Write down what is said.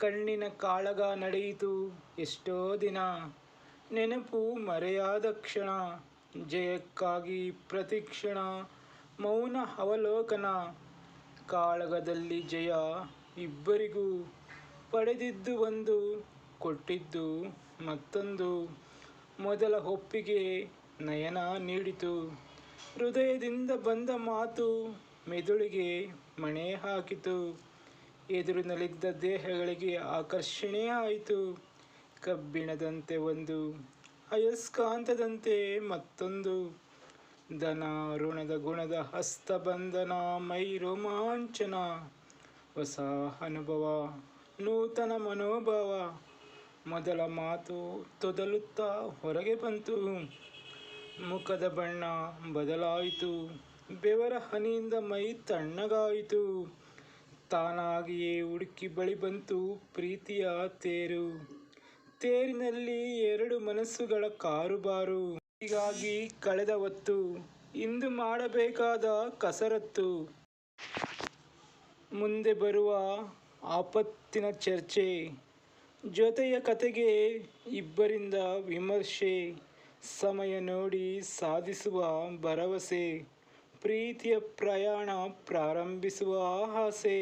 ಕಣ್ಣಿನ ಕಾಳಗ ನಡೆಯಿತು ಎಷ್ಟೋ ದಿನ. ನೆನಪು ಮರೆಯಾದ ಕ್ಷಣ, ಜಯಕ್ಕಾಗಿ ಪ್ರತಿಕ್ಷಣ, ಮೌನ ಅವಲೋಕನ. ಕಾಳಗದಲ್ಲಿ ಜಯ ಇಬ್ಬರಿಗೂ ಪಡೆದಿದ್ದು ಒಂದು, ಕೊಟ್ಟಿದ್ದು ಮತ್ತೊಂದು. ಮೊದಲ ಒಪ್ಪಿಗೆ ನಯನ ನೀಡಿತು. ಹೃದಯದಿಂದ ಬಂದ ಮಾತು ಮೆದುಳಿಗೆ ಮಣೆ ಹಾಕಿತು. ಎದುರಿನಲ್ಲಿದ್ದ ದೇಹಗಳಿಗೆ ಆಕರ್ಷಣೆ ಆಯಿತು. ಕಬ್ಬಿಣದಂತೆ ಒಂದು, ಅಯಸ್ಕಾಂತದಂತೆ ಮತ್ತೊಂದು. ದನ ಋಣದ ಗುಣದ ಹಸ್ತಬಂಧನ ಮೈ ರೋಮಾಂಚನ ಹೊಸ ಅನುಭವ, ನೂತನ ಮನೋಭಾವ. ಮೊದಲ ಮಾತು ತೊದಲುತ್ತಾ ಹೊರಗೆ ಬಂತು. ಮುಖದ ಬಣ್ಣ ಬದಲಾಯಿತು. ಬೆವರ ಹನಿಯಿಂದ ಮೈ ತಣ್ಣಗಾಯಿತು. ತಾನಾಗಿಯೇ ಹುಡುಕಿ ಬಳಿ ಬಂತು ಪ್ರೀತಿಯ ತೇರು. ತೇರಿನಲ್ಲಿ ಎರಡು ಮನಸ್ಸುಗಳ ಕಾರುಬಾರು. ಹೀಗಾಗಿ ಕಳೆದ ಹೊತ್ತು ಇಂದು ಮಾಡಬೇಕಾದ ಕಸರತ್ತು. ಮುಂದೆ ಬರುವ ಆಪತ್ತಿನ ಚರ್ಚೆ. ಜೊತೆಯ ಕತೆಗೆ ಇಬ್ಬರಿಂದ ವಿಮರ್ಶೆ. ಸಮಯ ನೋಡಿ ಸಾಧಿಸುವ ಭರವಸೆ. ಪ್ರೀತಿಯ ಪ್ರಯಾಣ ಪ್ರಾರಂಭಿಸುವ ಆಸೆ